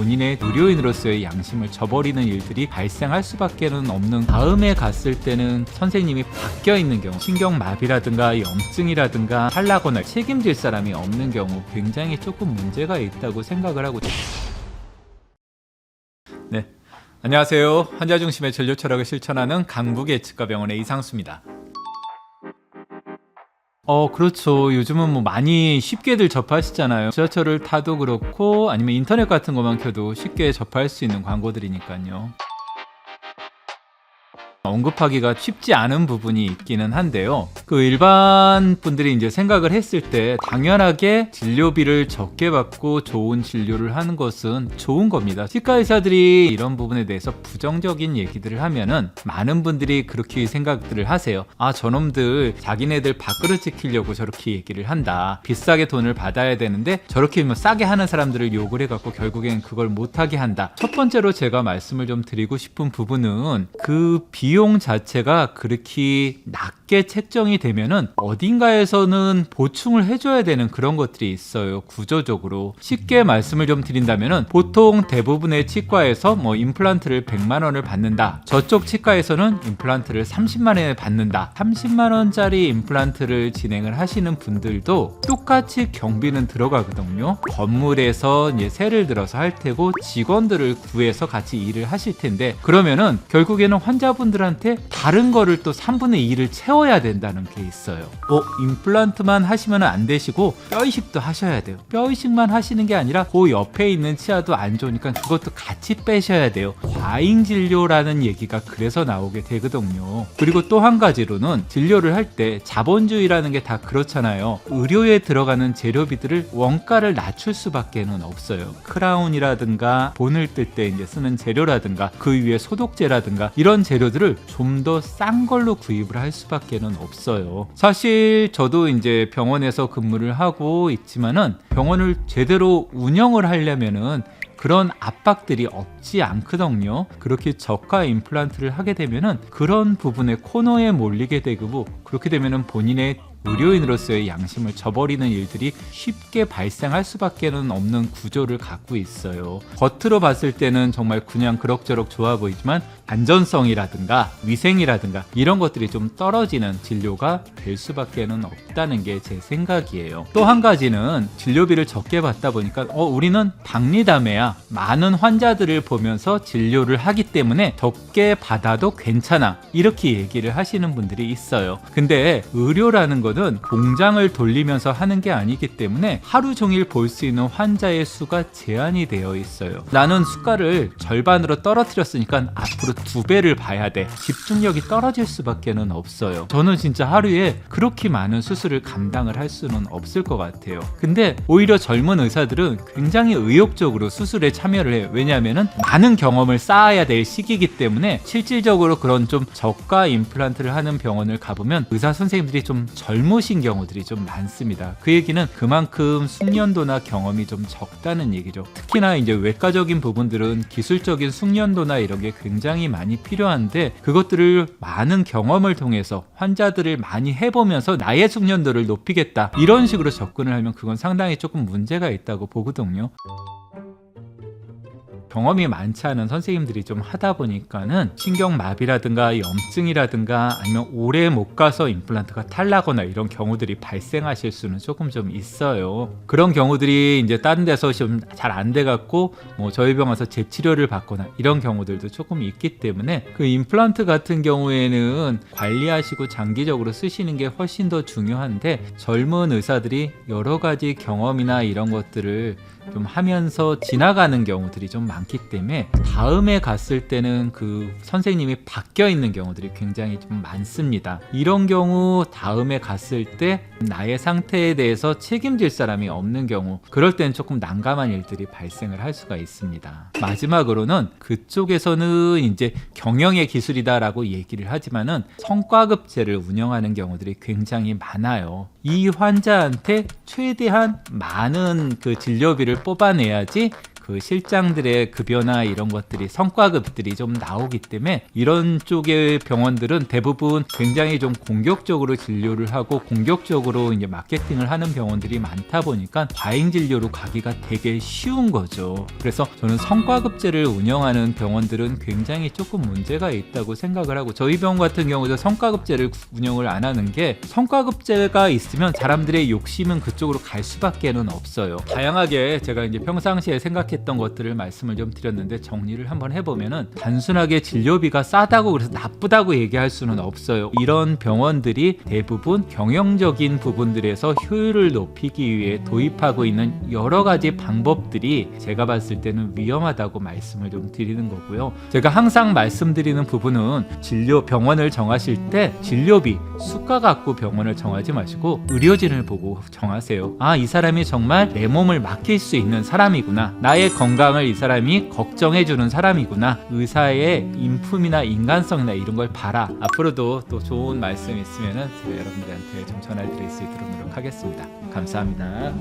본인의 의료인으로서의 양심을 저버리는 일들이 발생할 수밖에는 없는 다음에 갔을 때는 선생님이 바뀌어 있는 경우 신경마비라든가 염증이라든가 탈라거나 책임질 사람이 없는 경우 굉장히 조금 문제가 있다고 생각을 하고 네. 안녕하세요. 환자 중심의 진료 철학을 실천하는 강북 예측과 병원의 이상수입니다. 어, 그렇죠. 요즘은 뭐 많이 쉽게들 접하시잖아요. 지하철을 타도 그렇고 아니면 인터넷 같은 것만 켜도 쉽게 접할 수 있는 광고들이니까요. 언급하기가 쉽지 않은 부분이 있기는 한데요. 그 일반 분들이 이제 생각을 했을 때 당연하게 진료비를 적게 받고 좋은 진료를 하는 것은 좋은 겁니다. 치과 의사들이 이런 부분에 대해서 부정적인 얘기들을 하면은 많은 분들이 그렇게 생각들을 하세요. 아, 저놈들 자기네들 밥그릇 지키려고 저렇게 얘기를 한다. 비싸게 돈을 받아야 되는데 저렇게 뭐 싸게 하는 사람들을 욕을 해갖고 결국엔 그걸 못하게 한다. 첫 번째로 제가 말씀을 좀 드리고 싶은 부분은 그 비용 자체가 그렇게 낮게 책정이 되면은 어딘가에서는 보충을 해줘야 되는 그런 것들이 있어요. 구조적으로. 쉽게 말씀을 좀 드린다면은 보통 대부분의 치과에서 뭐 임플란트를 100만 원을 받는다. 저쪽 치과에서는 임플란트를 30만 원에 받는다. 30만 원짜리 임플란트를 진행을 하시는 분들도 똑같이 경비는 들어가거든요. 건물에서 이제 세를 들어서 할 테고 직원들을 구해서 같이 일을 하실 텐데 그러면은 결국에는 환자분들 한테 다른 거를 또 3분의 2를 채워야 된다는 게 있어요. 어, 임플란트만 하시면 안 되시고 뼈 이식도 하셔야 돼요. 뼈 이식만 하시는 게 아니라 그 옆에 있는 치아도 안 좋으니까 그것도 같이 빼셔야 돼요. 과잉 진료라는 얘기가 그래서 나오게 되거든요. 그리고 또 한 가지로는 진료를 할 때 자본주의라는 게 다 그렇잖아요. 의료에 들어가는 재료비들을 원가를 낮출 수밖에는 없어요. 크라운이라든가 본을 뜰 때 이제 쓰는 재료라든가 그 위에 소독제라든가 이런 재료들을 좀 더 싼 걸로 구입을 할 수밖에 는 없어요. 사실 저도 이제 병원에서 근무를 하고 있지만은 병원을 제대로 운영을 하려면은 그런 압박들이 없지 않거든요. 그렇게 저가 임플란트를 하게 되면은 그런 부분에 코너에 몰리게 되고 그렇게 되면은 본인의 의료인으로서의 양심을 저버리는 일들이 쉽게 발생할 수밖에 는 없는 구조를 갖고 있어요. 겉으로 봤을 때는 정말 그냥 그럭저럭 좋아 보이지만 안전성이라든가 위생이라든가 이런 것들이 좀 떨어지는 진료가 될 수밖에는 없다는 게 제 생각이에요. 또 한 가지는 진료비를 적게 받다 보니까 어 우리는 박리담회야 많은 환자들을 보면서 진료를 하기 때문에 적게 받아도 괜찮아 이렇게 얘기를 하시는 분들이 있어요. 근데 의료라는 거는 공장을 돌리면서 하는 게 아니기 때문에 하루 종일 볼 수 있는 환자의 수가 제한이 되어 있어요. 나는 수가를 절반으로 떨어뜨렸으니까 앞으로 두 배를 봐야 돼. 집중력이 떨어질 수밖에는 없어요. 저는 진짜 하루에 그렇게 많은 수술을 감당을 할 수는 없을 것 같아요. 근데 오히려 젊은 의사들은 굉장히 의욕적으로 수술에 참여를 해요. 왜냐하면은 많은 경험을 쌓아야 될 시기이기 때문에 실질적으로 그런 좀 저가 임플란트를 하는 병원을 가보면 의사 선생님들이 좀 젊 으신 경우들이 좀 많습니다. 그 얘기는 그만큼 숙련도나 경험이 좀 적다는 얘기죠. 특히나 이제 외과적인 부분들은 기술적인 숙련도나 이런 게 굉장히 많이 필요한데 그것들을 많은 경험을 통해서 환자들을 많이 해보면서 나의 숙련도를 높이겠다 이런 식으로 접근을 하면 그건 상당히 조금 문제가 있다고 보거든요. 경험이 많지 않은 선생님들이 좀 하다 보니까는 신경마비라든가 염증이라든가 아니면 오래 못 가서 임플란트가 탈나거나 이런 경우들이 발생하실 수는 조금 좀 있어요. 그런 경우들이 이제 다른 데서 좀 잘 안 돼 갖고 뭐 저희 병 와서 재치료를 받거나 이런 경우들도 조금 있기 때문에 그 임플란트 같은 경우에는 관리하시고 장기적으로 쓰시는 게 훨씬 더 중요한데 젊은 의사들이 여러 가지 경험이나 이런 것들을 좀 하면서 지나가는 경우들이 좀 많기 때문에 다음에 갔을 때는 그 선생님이 바뀌어 있는 경우들이 굉장히 좀 많습니다. 이런 경우 다음에 갔을 때 나의 상태에 대해서 책임질 사람이 없는 경우 그럴 때는 조금 난감한 일들이 발생을 할 수가 있습니다. 마지막으로는 그쪽에서는 이제 경영의 기술이다라고 얘기를 하지만은 성과급제를 운영하는 경우들이 굉장히 많아요. 이 환자한테 최대한 많은 그 진료비를 뽑아내야지 그그 실장들의 급여나 이런 것들이 성과급들이 좀 나오기 때문에 이런 쪽의 병원들은 대부분 굉장히 좀 공격적으로 진료를 하고 공격적으로 이제 마케팅을 하는 병원들이 많다 보니까 과잉 진료로 가기가 되게 쉬운 거죠. 그래서 저는 성과급제를 운영하는 병원들은 굉장히 조금 문제가 있다고 생각을 하고 저희 병원 같은 경우도 성과급제를 운영을 안 하는 게 성과급제가 있으면 사람들의 욕심은 그쪽으로 갈 수밖에는 없어요. 다양하게 제가 이제 평상시에 생각했 던 것들을 말씀을 좀 드렸는데 정리를 한번 해보면은 단순하게 진료비가 싸다고 그래서 나쁘다고 얘기할 수는 없어요. 이런 병원들이 대부분 경영적인 부분들에서 효율을 높이기 위해 도입하고 있는 여러 가지 방법들이 제가 봤을 때는 위험하다고 말씀을 좀 드리는 거고요. 제가 항상 말씀드리는 부분은 진료 병원을 정하실 때 진료비 수가 갖고 병원을 정하지 마시고 의료진을 보고 정하세요. 아, 이 사람이 정말 내 몸을 맡길 수 있는 사람이구나. 나의 건강을 이 사람이 걱정해 주는 사람이구나. 의사의 인품이나 인간성이나 이런 걸 봐라. 앞으로도 또 좋은 말씀 있으면은 여러분들한테 좀 전할 드릴 수 있도록 노력하겠습니다. 감사합니다.